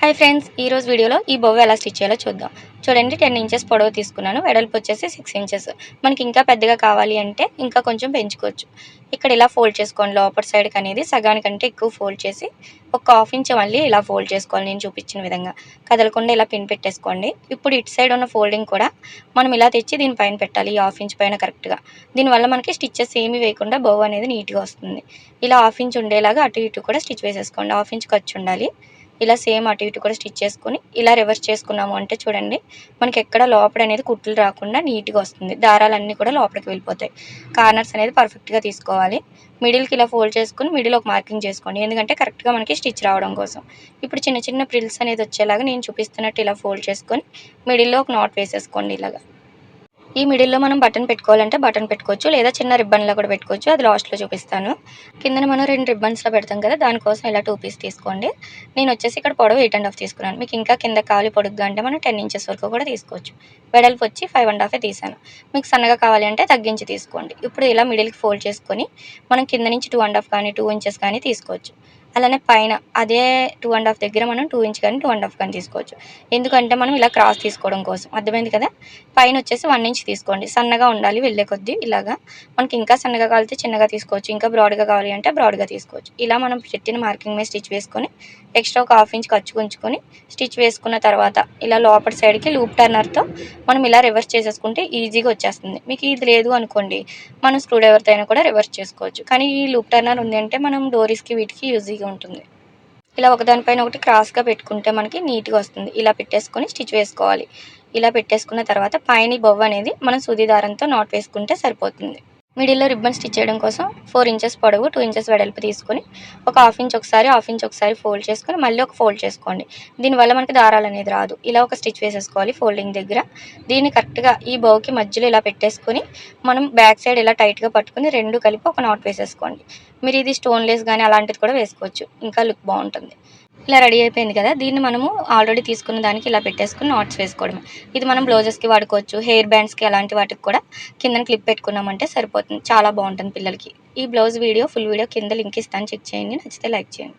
Hi friends ఈ రోజు వీడియోలో ఈ బొవ్వ ఎలా స్టిచ్ చేయాలో చూద్దాం. చూడండి టెన్ ఇంచెస్ పొడవు తీసుకున్నాను. వెడల్పు వచ్చేసి సిక్స్ ఇంచెస్ మనకి ఇంకా పెద్దగా కావాలి అంటే ఇంకా కొంచెం పెంచుకోవచ్చు. ఇక్కడ ఇలా ఫోల్డ్ చేసుకోండి. లోపల సైడ్కి అనేది సగానికంటే ఎక్కువ ఫోల్డ్ చేసి ఒక హాఫ్ ఇంచ్ మళ్ళీ ఇలా ఫోల్డ్ చేసుకోవాలి. నేను చూపించిన విధంగా. కదలకుండా ఇలా పిన్ పెట్టేసుకోండి. ఇప్పుడు ఇటు సైడ్ ఉన్న ఫోల్డింగ్ కూడా మనం ఇలా తెచ్చి దీనిపైన పెట్టాలి. ఈ హాఫ్ ఇంచ్ పైన కరెక్ట్గా దీనివల్ల మనకి స్టిచ్చెస్ ఏమీ వేయకుండా బొవ్వ అనేది నీట్గా వస్తుంది. ఇలా హాఫ్ ఇంచ్ ఉండేలాగా అటు ఇటు కూడా స్టిచ్ వేసేసుకోండి. హాఫ్ ఇంచ్ ఖర్చు ఉండాలి. ఇలా సేమ్ అటు ఇటు కూడా స్టిచ్ చేసుకుని ఇలా రివర్స్ చేసుకున్నాము అంటే చూడండి మనకి ఎక్కడ లోపల అనేది కుట్లు రాకుండా నీట్గా వస్తుంది. దారాలన్నీ కూడా లోపలికి వెళ్ళిపోతాయి. కార్నర్స్ అనేది పర్ఫెక్ట్గా తీసుకోవాలి. మిడిల్కి ఇలా ఫోల్డ్ చేసుకుని మిడిల్ ఒక మార్కింగ్ చేసుకోండి. ఎందుకంటే కరెక్ట్గా మనకి స్టిచ్ రావడం కోసం. ఇప్పుడు చిన్న చిన్న ప్రిల్స్ అనేది వచ్చేలాగా నేను చూపిస్తున్నట్టు ఇలా ఫోల్డ్ చేసుకొని మిడిల్లో ఒక నాట్ వేసేసుకోండి ఇలాగా. ఈ మిడిల్లో మనం బటన్ పెట్టుకోవాలంటే బటన్ పెట్టుకోవచ్చు లేదా చిన్న రిబ్బన్లో కూడా పెట్టుకోవచ్చు. అది లాస్ట్లో చూపిస్తాను. కిందన మనం రెండు రిబ్బన్స్లో పెడతాం కదా దానికోసం ఇలా టూ పీస్ తీసుకోండి. నేను వచ్చేసి ఇక్కడ పొడవు ఎయిట్ అండ్ హాఫ్ తీసుకున్నాను. మీకు ఇంకా కింద కావాలి పొడుగ్గా అంటే మనం టెన్ ఇంచెస్ వరకు కూడా తీసుకోవచ్చు. వెడల్పు వచ్చి ఫైవ్ అండ్ హాఫే తీసాను. మీకు సన్నగా కావాలి అంటే తగ్గించి తీసుకోండి. ఇప్పుడు ఇలా మిడిల్కి ఫోల్డ్ చేసుకొని మనం కింద నుంచి టూ అండ్ హాఫ్ కానీ టూ ఇంచెస్ కానీ తీసుకోవచ్చు. అలానే పైన అదే టూ అండ్ హాఫ్ దగ్గర మనం టూ ఇంచ్ కానీ టూ అండ్ హాఫ్ కానీ తీసుకోవచ్చు. ఎందుకంటే మనం ఇలా క్రాస్ తీసుకోవడం కోసం. అర్థమైంది కదా? పైన వచ్చేసి వన్ ఇంచ్ తీసుకోండి. సన్నగా ఉండాలి వెళ్ళే కొద్దీ ఇలాగా. మనకి ఇంకా సన్నగా కావాలితే చిన్నగా తీసుకోవచ్చు. ఇంకా బ్రాడ్గా కావాలి అంటే బ్రాడ్గా తీసుకోవచ్చు. ఇలా మనం పెట్టిన మార్కింగ్ మీద స్టిచ్ వేసుకొని ఎక్స్ట్రా ఒక హాఫ్ ఇంచ్ ఖర్చు ఉంచుకొని స్టిచ్ వేసుకున్న తర్వాత ఇలా లోపల సైడ్కి లూప్ టర్నర్తో మనం ఇలా రివర్స్ చేసేసుకుంటే ఈజీగా వచ్చేస్తుంది. మీకు ఇది లేదు అనుకోండి మనం స్క్రూ డ్రైవర్తో అయినా కూడా రివర్స్ చేసుకోవచ్చు. కానీ ఈ లూప్ టర్నర్ ఉంది అంటే మనం డోరీస్కి వీటికి ఈజీగా ఉంటుంది. ఇలా ఒకదానిపైన ఒకటి క్రాస్గా పెట్టుకుంటే మనకి నీట్గా వస్తుంది. ఇలా పెట్టేసుకొని స్టిచ్ వేసుకోవాలి. ఇలా పెట్టేసుకున్న తర్వాత పైన బొవ్వ అనేది మనం సుది దారంతో నాట్ వేసుకుంటే సరిపోతుంది. మిడిల్లో రిబ్బన్ స్టిచ్ చేయడం కోసం ఫోర్ ఇంచెస్ పొడవు టూ ఇంచెస్ వెడల్పు తీసుకొని ఒక హాఫ్ ఇంచ్ ఒకసారి హాఫ్ ఇంచ్ ఒకసారి ఫోల్డ్ చేసుకొని మళ్ళీ ఒక ఫోల్డ్ చేసుకోండి. దీనివల్ల మనకి దారాలు అనేది రాదు. ఇలా ఒక స్టిచ్ వేసేసుకోవాలి ఫోల్డింగ్ దగ్గర. దీన్ని కరెక్ట్గా ఈ బౌకి మధ్యలో ఇలా పెట్టేసుకొని మనం బ్యాక్ సైడ్ ఇలా టైట్గా పట్టుకుని రెండు కలిపి ఒక నాట్ వేసేసుకోండి. మీరు ఇది స్టోన్లెస్ కానీ అలాంటిది కూడా వేసుకోవచ్చు. ఇంకా లుక్ బాగుంటుంది. ఇలా రెడీ అయిపోయింది కదా దీన్ని మనము ఆల్రెడీ తీసుకున్న దానికి ఇలా పెట్టేసుకుని నాట్స్ వేసుకోవడమే. ఇది మనం బ్లౌజెస్కి వాడుకోవచ్చు హెయిర్ బ్యాండ్స్కి అలాంటి వాటికి కూడా కింద క్లిప్ పెట్టుకున్నామంటే సరిపోతుంది చాలా బాగుంటుంది పిల్లలకి. ఈ బ్లౌజ్ వీడియో ఫుల్ వీడియో కింద లింక్ ఇస్తాను చెక్ చేయండి నచ్చితే లైక్ చేయండి.